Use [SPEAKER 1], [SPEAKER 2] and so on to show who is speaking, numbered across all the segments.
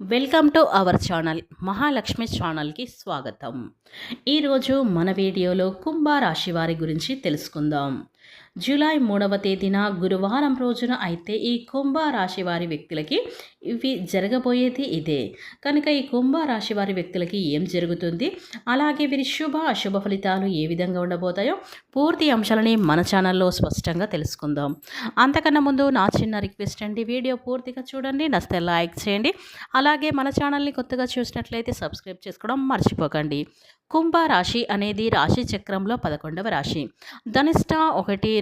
[SPEAKER 1] Welcome to our channel Mahalakshmi ఛానల్కి స్వాగతం. ఈరోజు మన వీడియోలో కుంభరాశి వారి గురించి తెలుసుకుందాం. జూలై మూడవ తేదీన గురువారం రోజున అయితే ఈ కుంభరాశి వారి వ్యక్తులకి ఇవి జరగబోయేది ఇదే. కనుక ఈ కుంభరాశి వారి వ్యక్తులకి ఏం జరుగుతుంది? అలాగే వీరి శుభ అశుభ ఫలితాలు ఏ విధంగా ఉండబోతాయో పూర్తి అంశాలని మన ఛానల్లో స్పష్టంగా తెలుసుకుందాం. అంతకన్నా ముందు నా చిన్న రిక్వెస్ట్ అండి వీడియో పూర్తిగా చూడండి నచ్చితే లైక్ చేయండి. అలాగే మన ఛానల్ని కొత్తగా చూసినట్లయితే సబ్స్క్రైబ్ చేసుకోవడం మర్చిపోకండి. కుంభ రాశి అనేది రాశి చక్రంలో పదకొండవ రాశి. ధనిష్ట ఒకటి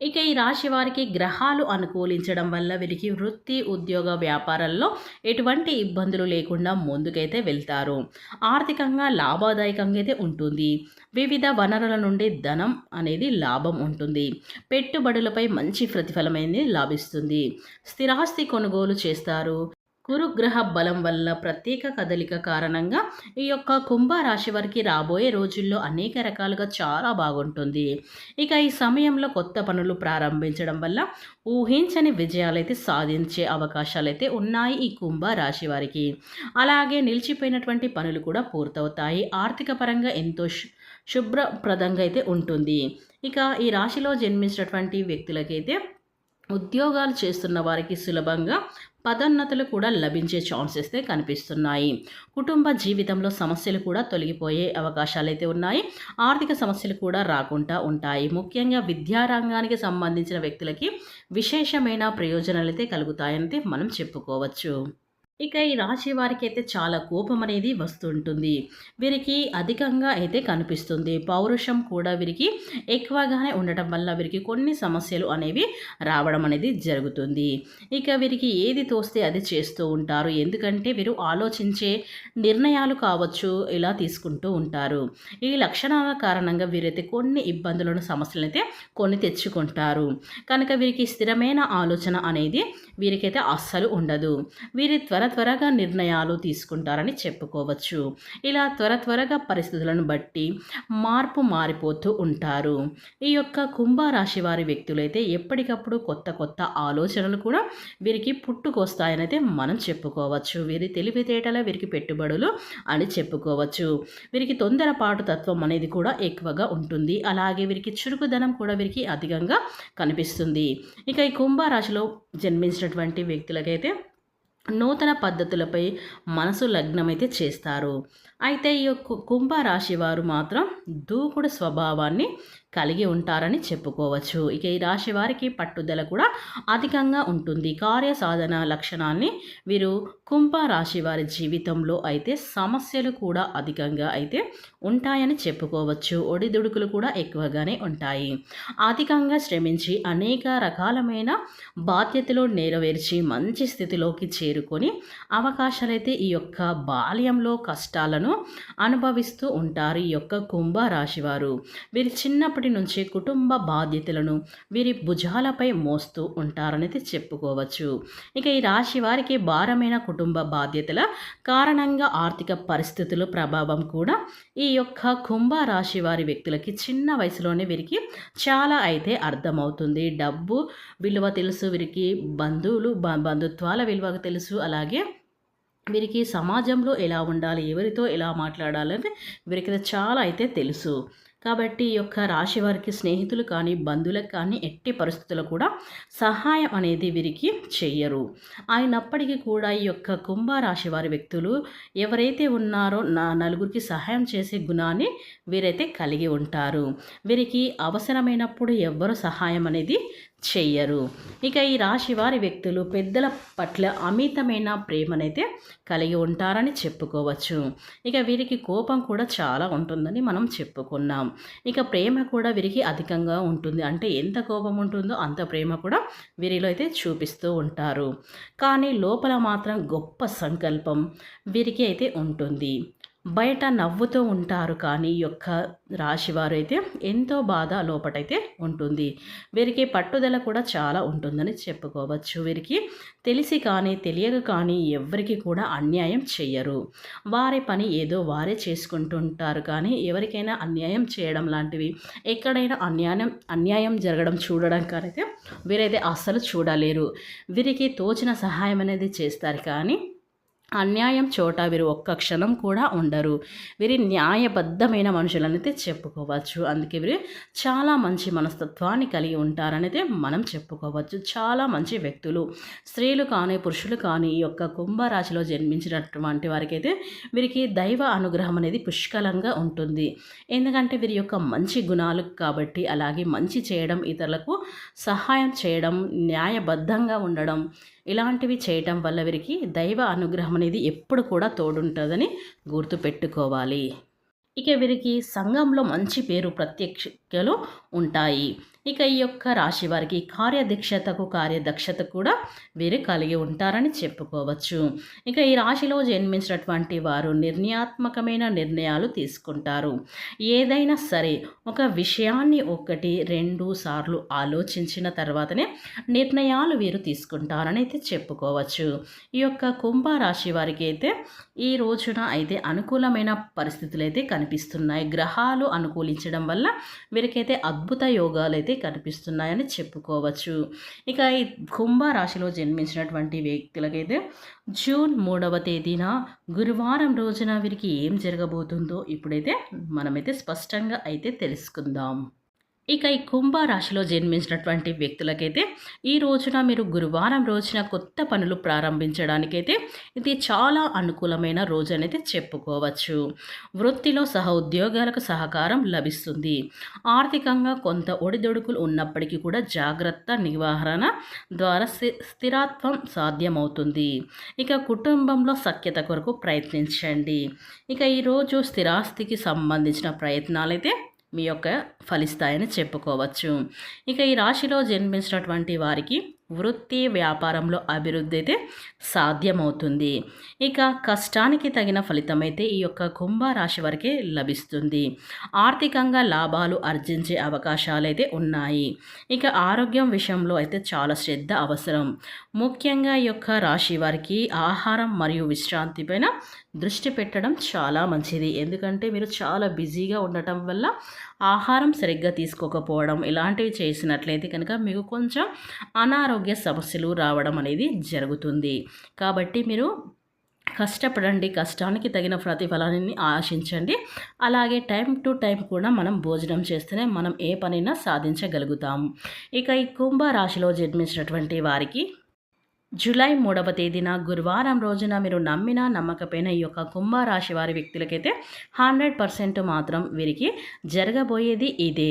[SPEAKER 1] ఇక ఈ రాశి వారికి గ్రహాలు అనుకూలించడం వల్ల వీరికి వృత్తి ఉద్యోగ వ్యాపారాల్లో ఎటువంటి ఇబ్బందులు లేకుండా ముందుకైతే వెళ్తారు. ఆర్థికంగా లాభదాయకంగా అయితే ఉంటుంది. వివిధ వనరుల నుండి ధనం అనేది లాభం ఉంటుంది. పెట్టుబడులపై మంచి ప్రతిఫలమైంది లాభిస్తుంది. స్థిరాస్తి కొనుగోలు చేస్తారు. గురుగ్రహ బలం వల్ల ప్రత్యేక కదలిక కారణంగా ఈ యొక్క కుంభరాశి వారికి రాబోయే రోజుల్లో అనేక రకాలుగా చాలా బాగుంటుంది. ఇక ఈ సమయంలో కొత్త పనులు ప్రారంభించడం వల్ల ఊహించని విజయాలైతే సాధించే అవకాశాలైతే ఉన్నాయి ఈ కుంభరాశి వారికి. అలాగే నిలిచిపోయినటువంటి పనులు కూడా పూర్తవుతాయి. ఆర్థిక పరంగా ఎంతో శుభ్రప్రదంగా అయితే ఉంటుంది. ఇక ఈ రాశిలో జన్మించినటువంటి వ్యక్తులకైతే ఉద్యోగాలు చేస్తున్న వారికి సులభంగా పదోన్నతులు కూడా లభించే ఛాన్సెస్ కనిపిస్తున్నాయి. కుటుంబ జీవితంలో సమస్యలు కూడా తొలగిపోయే అవకాశాలు అయితే ఉన్నాయి. ఆర్థిక సమస్యలు కూడా రాకుండా ఉంటాయి. ముఖ్యంగా విద్యారంగానికి సంబంధించిన వ్యక్తులకి విశేషమైన ప్రయోజనాలు అయితే కలుగుతాయని మనం చెప్పుకోవచ్చు. ఇక ఈ రాశి వారికి అయితే చాలా కోపం అనేది వస్తుంటుంది. వీరికి అధికంగా అయితే కనిపిస్తుంది. పౌరుషం కూడా వీరికి ఎక్కువగానే ఉండటం వల్ల వీరికి కొన్ని సమస్యలు అనేవి రావడం అనేది జరుగుతుంది. ఇక వీరికి ఏది తోస్తే అది చేస్తూ ఉంటారు. ఎందుకంటే వీరు ఆలోచించే నిర్ణయాలు కావచ్చు ఇలా తీసుకుంటూ ఉంటారు. ఈ లక్షణాల కారణంగా వీరైతే కొన్ని ఇబ్బందులను సమస్యలను అయితే కొన్ని తెచ్చుకుంటారు. కనుక వీరికి స్థిరమైన ఆలోచన అనేది వీరికైతే అస్సలు ఉండదు. వీరి త్వర త్వరగా నిర్ణయాలు తీసుకుంటారని చెప్పుకోవచ్చు. ఇలా త్వర త్వరగా పరిస్థితులను బట్టి మార్పు మారిపోతూ ఉంటారు. ఈ యొక్క కుంభరాశి వారి వ్యక్తులైతే ఎప్పటికప్పుడు కొత్త కొత్త ఆలోచనలు కూడా వీరికి పుట్టుకొస్తాయనైతే మనం చెప్పుకోవచ్చు. వీరి తెలివితేటల వీరికి పెట్టుబడులు అని చెప్పుకోవచ్చు. వీరికి తొందరపాటు తత్వం అనేది కూడా ఎక్కువగా ఉంటుంది. అలాగే వీరికి చురుకుదనం కూడా వీరికి అధికంగా కనిపిస్తుంది. ఇక ఈ కుంభరాశిలో జన్మించినటువంటి వ్యక్తులకైతే నూతన పద్ధతులపై మనసు లగ్నమైతే చేస్తారు. అయితే ఈ యొక్క కుంభరాశి వారు మాత్రం దూకుడు స్వభావాన్ని కలిగి ఉంటారని చెప్పుకోవచ్చు. ఇక ఈ రాశి వారికి పట్టుదల కూడా అధికంగా ఉంటుంది. కార్య సాధన లక్షణాన్ని వీరు కుంభ రాశి వారి జీవితంలో అయితే సమస్యలు కూడా అధికంగా అయితే ఉంటాయని చెప్పుకోవచ్చు. ఒడిదుడుకులు కూడా ఎక్కువగానే ఉంటాయి. అధికంగా శ్రమించి అనేక రకాలమైన బాధ్యతలు నెరవేర్చి మంచి స్థితిలోకి చేరుకొని అవకాశాలైతే ఈ యొక్క బాల్యంలో కష్టాలను అనుభవిస్తూ ఉంటారు ఈ యొక్క కుంభ రాశివారు వీరి చిన్నప్పటి నుంచి కుటుంబ బాధ్యతలను వీరి భుజాలపై మోస్తూ ఉంటారనేది చెప్పుకోవచ్చు. ఇక ఈ రాశి వారికి భారమైన కుటుంబ బాధ్యతల కారణంగా ఆర్థిక పరిస్థితుల ప్రభావం కూడా ఈ యొక్క కుంభ రాశి వారి వ్యక్తులకి చిన్న వయసులోనే వీరికి చాలా అయితే అర్థమవుతుంది. డబ్బు విలువ తెలుసు వీరికి బంధువులు బంధుత్వాల విలువ తెలుసు అలాగే వీరికి సమాజంలో ఎలా ఉండాలి ఎవరితో ఎలా మాట్లాడాలని వీరికి చాలా అయితే తెలుసు. కాబట్టి ఈ యొక్క రాశి వారికి స్నేహితులు కానీ బంధువులకు కానీ ఎట్టి పరిస్థితుల్లో కూడా సహాయం అనేది వీరికి చెయ్యరు. అయినప్పటికీ కూడా ఈ యొక్క కుంభరాశి వారి వ్యక్తులు ఎవరైతే ఉన్నారో నా నలుగురికి సహాయం చేసే గుణాన్ని వీరైతే కలిగి ఉంటారు. వీరికి అవసరమైనప్పుడు ఎవ్వరు సహాయం అనేది చెయ్యరు. ఇక ఈ రాశి వారి వ్యక్తులు పెద్దల పట్ల అమితమైన ప్రేమనైతే కలిగి ఉంటారని చెప్పుకోవచ్చు. ఇక వీరికి కోపం కూడా చాలా ఉంటుందని మనం చెప్పుకున్నాం. ఇక ప్రేమ కూడా వీరికి అధికంగా ఉంటుంది. అంటే ఎంత కోపం ఉంటుందో అంత ప్రేమ కూడా వీరిలో అయితే చూపిస్తూ ఉంటారు. కానీ లోపల మాత్రం గొప్ప సంకల్పం వీరికి అయితే ఉంటుంది. బయట నవ్వుతూ ఉంటారు కానీ యొక్క రాశివారు అయితే ఎంతో బాధ లోపటైతే ఉంటుంది. వీరికి పట్టుదల కూడా చాలా ఉంటుందని చెప్పుకోవచ్చు. వీరికి తెలిసి కానీ తెలియక కానీ ఎవరికి కూడా అన్యాయం చెయ్యరు. వారి పని ఏదో వారే చేసుకుంటుంటారు కానీ ఎవరికైనా అన్యాయం చేయడం లాంటివి ఎక్కడైనా అన్యాయం అన్యాయం జరగడం చూడడం కానైతే వీరైతే అస్సలు చూడలేరు. వీరికి తోచిన సహాయం అనేది చేస్తారు కానీ అన్యాయం చోట వీరు ఒక్క క్షణం కూడా ఉండరు. వీరి న్యాయబద్ధమైన మనుషులనైతే చెప్పుకోవచ్చు. అందుకే వీరు చాలా మంచి మనస్తత్వాన్ని కలిగి ఉంటారనైతే మనం చెప్పుకోవచ్చు. చాలా మంచి వ్యక్తులు. స్త్రీలు కానీ పురుషులు కానీ ఈ యొక్క కుంభరాశిలో జన్మించినటువంటి వారికైతే వీరికి దైవ అనుగ్రహం అనేది పుష్కలంగా ఉంటుంది. ఎందుకంటే వీరి యొక్క మంచి గుణాలు కాబట్టి అలాగే మంచి చేయడం ఇతరులకు సహాయం చేయడం న్యాయబద్ధంగా ఉండడం ఇలాంటివి చేయటం వల్ల వీరికి దైవ అనుగ్రహం అనేది ఎప్పుడు కూడా తోడుంటుందని గుర్తుపెట్టుకోవాలి. ఇక వీరికి సంఘంలో మంచి పేరు ప్రత్యక్షలు ఉంటాయి. ఇక ఈ యొక్క రాశి వారికి కార్యదీక్షతకు కార్యదక్షత కూడా వీరు కలిగి ఉంటారని చెప్పుకోవచ్చు. ఇక ఈ రాశిలో జన్మించినటువంటి వారు నిర్ణయాత్మకమైన నిర్ణయాలు తీసుకుంటారు. ఏదైనా సరే ఒక విషయాన్ని ఒకటి రెండు సార్లు ఆలోచించిన తర్వాతనే నిర్ణయాలు వీరు తీసుకుంటారని అయితే చెప్పుకోవచ్చు. ఈ యొక్క కుంభరాశి వారికి అయితే ఈ రోజున అయితే అనుకూలమైన పరిస్థితులు అయితే కనిపిస్తున్నాయి. గ్రహాలు అనుకూలించడం వల్ల వీరికైతే అద్భుత యోగాలు అయితే కనిపిస్తున్నాయని చెప్పుకోవచ్చు. ఇక ఈ కుంభరాశిలో జన్మించినటువంటి వ్యక్తులకైతే జూన్ మూడవ తేదీన గురువారం రోజున వీరికి ఏం జరగబోతుందో ఇప్పుడైతే మనమైతే స్పష్టంగా అయితే తెలుసుకుందాం. ఇక ఈ కుంభరాశిలో జన్మించినటువంటి వ్యక్తులకైతే ఈ రోజున మీరు గురువారం రోజున కొత్త పనులు ప్రారంభించడానికైతే ఇది చాలా అనుకూలమైన రోజు అనేది చెప్పుకోవచ్చు. వృత్తిలో సహ ఉద్యోగాలకు సహకారం లభిస్తుంది. ఆర్థికంగా కొంత ఒడిదొడుకులు ఉన్నప్పటికీ కూడా జాగ్రత్త నివారణ ద్వారా స్థిరత్వం సాధ్యమవుతుంది. ఇక కుటుంబంలో సఖ్యత కొరకు ప్రయత్నించండి. ఇక ఈరోజు స్థిరాస్తికి సంబంధించిన ప్రయత్నాలైతే మీ యొక్క ఫలిస్తాయని చెప్పుకోవచ్చు. ఇక ఈ రాశిలో జన్మించినటువంటి వారికి వృత్తి వ్యాపారంలో అభివృద్ధి అయితే సాధ్యమవుతుంది. ఇక కష్టానికి తగిన ఫలితమైతే ఈ యొక్క కుంభరాశి వరకే లభిస్తుంది. ఆర్థికంగా లాభాలు ఆర్జించే అవకాశాలు అయితే ఉన్నాయి. ఇక ఆరోగ్యం విషయంలో అయితే చాలా శ్రద్ధ అవసరం. ముఖ్యంగా ఈ యొక్క రాశి వారికి ఆహారం మరియు విశ్రాంతి పైన దృష్టి పెట్టడం చాలా మంచిది. ఎందుకంటే మీరు చాలా బిజీగా ఉండటం వల్ల ఆహారం సరిగ్గా తీసుకోకపోవడం ఇలాంటివి చేసినట్లయితే కనుక మీకు కొంచెం అనారోగ్య సమస్యలు రావడం అనేది జరుగుతుంది. కాబట్టి మీరు కష్టపడండి కష్టానికి తగిన ప్రతిఫలాన్ని ఆశించండి. అలాగే టైం టు టైం కూడా మనం భోజనం చేస్తేనే మనం ఏ పనైనా సాధించగలుగుతాము ఇక ఈ కుంభ రాశిలో జన్మించినటువంటి వారికి జూలై మూడవ తేదీన గురువారం రోజున మీరు నమ్మిన నమ్మకపోయినా ఈ యొక్క కుంభరాశి వారి వ్యక్తులకైతే హండ్రెడ్ పర్సెంట్ మాత్రం వీరికి జరగబోయేది ఇదే.